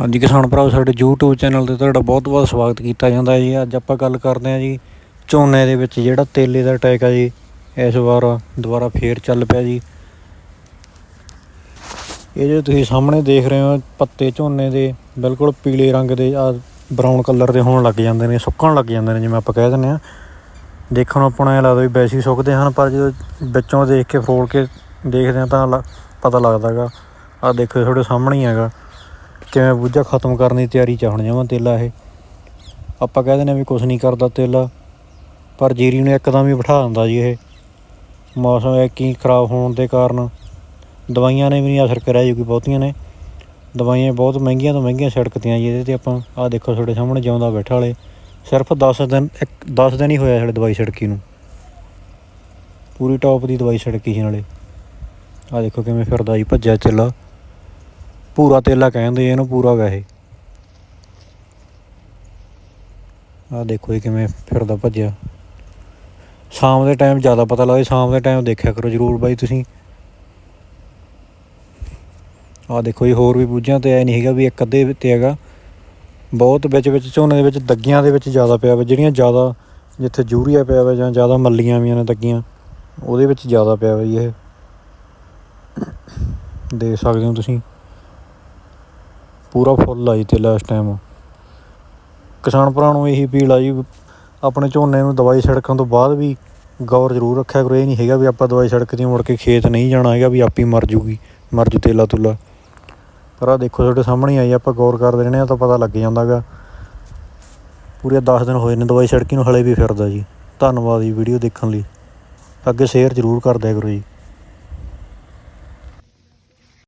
ਹਾਂਜੀ, ਕਿਸਾਨ ਭਰਾਓ, ਸਾਡੇ YouTube ਚੈਨਲ ਤੇ ਤੁਹਾਡਾ ਬਹੁਤ-ਬਹੁਤ ਸਵਾਗਤ ਕੀਤਾ ਜਾਂਦਾ ਹੈ ਜੀ। ਅੱਜ ਆਪਾਂ ਗੱਲ ਕਰਦੇ ਹਾਂ ਜੀ ਝੋਨੇ ਦੇ ਵਿੱਚ ਜਿਹੜਾ ਤੇਲੇ ਦਾ ਅਟੈਕ ਆ ਜੀ, ਇਸ ਵਾਰ ਦੁਬਾਰਾ ਫੇਰ ਚੱਲ ਪਿਆ ਜੀ। ਇਹ ਜੋ ਤੁਸੀਂ ਸਾਹਮਣੇ ਦੇਖ ਰਹੇ ਹੋ, ਪੱਤੇ ਝੋਨੇ ਦੇ ਬਿਲਕੁਲ ਪੀਲੇ ਰੰਗ ਦੇ ਆ ਬਰਾਊਨ ਕਲਰ ਦੇ ਹੋਣ ਲੱਗ ਜਾਂਦੇ ਨੇ, ਸੁੱਕਣ ਲੱਗ ਜਾਂਦੇ ਨੇ, ਜਿਵੇਂ ਆਪਾਂ ਕਹਿ ਦਿੰਦੇ ਆ ਦੇਖਣ ਨੂੰ ਆਪਣਾ ਇਹ ਲੱਗਦਾ ਵੀ ਵੈਸੇ ਹੀ ਸੁੱਕਦੇ ਹਨ, ਪਰ ਜਦੋਂ ਵਿੱਚੋਂ ਦੇਖ ਕੇ, ਫੋਲ ਕੇ ਦੇਖਦੇ ਆ ਤਾਂ ਲ- ਪਤਾ ਲੱਗਦਾਗਾ ਆ ਦੇਖੋ ਤੁਹਾਡੇ ਸਾਹਮਣੇ ਹੀ ਹੈਗਾ। ਕਿਵੇਂ ਬੂਝਾ ਖਤਮ ਕਰਨ ਦੀ ਤਿਆਰੀ ਚ ਆ ਹੁਣ ਜਮਾਂ ਤੇਲਾ ਇਹ। ਆਪਾਂ ਕਹਿ ਦਿੰਦੇ ਹਾਂ ਵੀ ਕੁਝ ਨਹੀਂ ਕਰਦਾ ਤੇਲਾ, ਪਰ ਜੀਰੀ ਨੂੰ ਇੱਕਦਮ ਹੀ ਬਿਠਾ ਦਿੰਦਾ ਜੀ ਇਹ। ਮੌਸਮ ਇੱਕ ਹੀ ਖਰਾਬ ਹੋਣ ਦੇ ਕਾਰਨ ਦਵਾਈਆਂ ਨੇ ਵੀ ਨਹੀਂ ਅਸਰ ਕਰਿਆ ਜੀ ਕੋਈ ਬਹੁਤੀਆਂ ਨੇ। ਦਵਾਈਆਂ ਬਹੁਤ ਮਹਿੰਗੀਆਂ ਤੋਂ ਮਹਿੰਗੀਆਂ ਛਿੜਕਤੀਆਂ ਜੀ ਇਹਦੇ ਤੇ ਆਪਾਂ, ਆਹ ਦੇਖੋ ਤੁਹਾਡੇ ਸਾਹਮਣੇ ਜਿਉਂਦਾ ਬੈਠਾ ਵਾਲੇ, ਸਿਰਫ 10 ਦਿਨ, ਇੱਕ 10 ਦਿਨ ਹੀ ਹੋਇਆ ਸਾਡੇ ਦਵਾਈ ਛਿੜਕੀ ਨੂੰ। ਪੂਰੀ ਟੌਪ ਦੀ ਦਵਾਈ ਛਿੜਕੀ ਸੀ ਨਾਲੇ। ਆਹ ਦੇਖੋ ਕਿਵੇਂ ਫਿਰਦਾ ਜੀ ਭੱਜਿਆ ਚੱਲਾ। ਪੂਰਾ ਤੇਲਾ ਕਹਿੰਦੇ ਇਹਨੂੰ ਪੂਰਾ ਵੈਸੇ। ਇਹ ਆਹ ਦੇਖੋ ਇਹ ਕਿਵੇਂ ਫਿਰਦਾ ਭੱਜਿਆ। ਸ਼ਾਮ ਦੇ ਟਾਈਮ ਜ਼ਿਆਦਾ ਪਤਾ ਲੱਗਦਾ, ਸ਼ਾਮ ਦੇ ਟਾਈਮ ਦੇਖਿਆ ਕਰੋ ਜਰੂਰ ਬਾਈ ਤੁਸੀਂ। ਆਹ ਦੇਖੋ ਜੀ, ਹੋਰ ਵੀ ਬੂਝਿਆਂ ਤੇ ਐ ਨਹੀਂ ਹੈਗਾ ਵੀ ਇੱਕ ਅੱਧੇ ਤੇ ਹੈਗਾ। ਬਹੁਤ ਵਿੱਚ ਵਿੱਚ ਝੋਨੇ ਦੇ ਵਿੱਚ ਦੱਗੀਆਂ ਦੇ ਵਿੱਚ ਜ਼ਿਆਦਾ ਪਿਆ ਵਾ, ਜਿਹੜੀਆਂ ਜ਼ਿਆਦਾ ਜਿੱਥੇ ਯੂਰੀਆ ਪਿਆ ਵਾ ਜਾਂ ਜ਼ਿਆਦਾ ਮੱਲੀਆਂ ਵੀ ਨੇ ਦੱਗੀਆਂ, ਉਹਦੇ ਵਿੱਚ ਜ਼ਿਆਦਾ ਪਿਆ ਵਾ ਜੀ ਇਹ। ਦੇਖ ਸਕਦੇ ਹੋ ਤੁਸੀਂ। ਪੂਰਾ ਫੁੱਲ ਆ ਜੀ ਤੇਲਾ ਇਸ ਟਾਈਮ ਕਿਸਾਨ ਭਰਾ ਨੂੰ ਇਹੀ ਅਪੀਲ ਆ ਜੀ, ਆਪਣੇ ਝੋਨੇ ਨੂੰ ਦਵਾਈ ਛਿੜਕਣ ਤੋਂ ਬਾਅਦ ਵੀ ਗੌਰ ਜ਼ਰੂਰ ਰੱਖਿਆ ਕਰੋ। ਇਹ ਨਹੀਂ ਹੈਗਾ ਵੀ ਆਪਾਂ ਦਵਾਈ ਛਿੜਕਦੀ ਮੁੜ ਕੇ ਖੇਤ ਨਹੀਂ ਜਾਣਾ ਹੈਗਾ, ਵੀ ਆਪੀ ਮਰ ਜੂਗੀ, ਮਰ ਜੂ ਤੇਲਾ ਤੁਲਾ। ਪਰ ਆ ਦੇਖੋ ਤੁਹਾਡੇ ਸਾਹਮਣੇ ਆਈ, ਆਪਾਂ ਗੌਰ ਕਰਦੇ ਰਹਿੰਦੇ ਆ ਤਾਂ ਪਤਾ ਲੱਗ ਜਾਂਦਾਗਾ ਪੂਰੇ 10 ਦਿਨ ਹੋਏ ਨੇ ਦਵਾਈ ਛਿੜਕੀ ਨੂੰ, ਹਲੇ ਵੀ ਫਿਰਦਾ ਜੀ। ਧੰਨਵਾਦ ਜੀ ਵੀਡੀਓ ਦੇਖਣ ਲਈ। ਅੱਗੇ ਸ਼ੇਅਰ ਜ਼ਰੂਰ ਕਰ ਦਿਆ ਕਰੋ ਜੀ।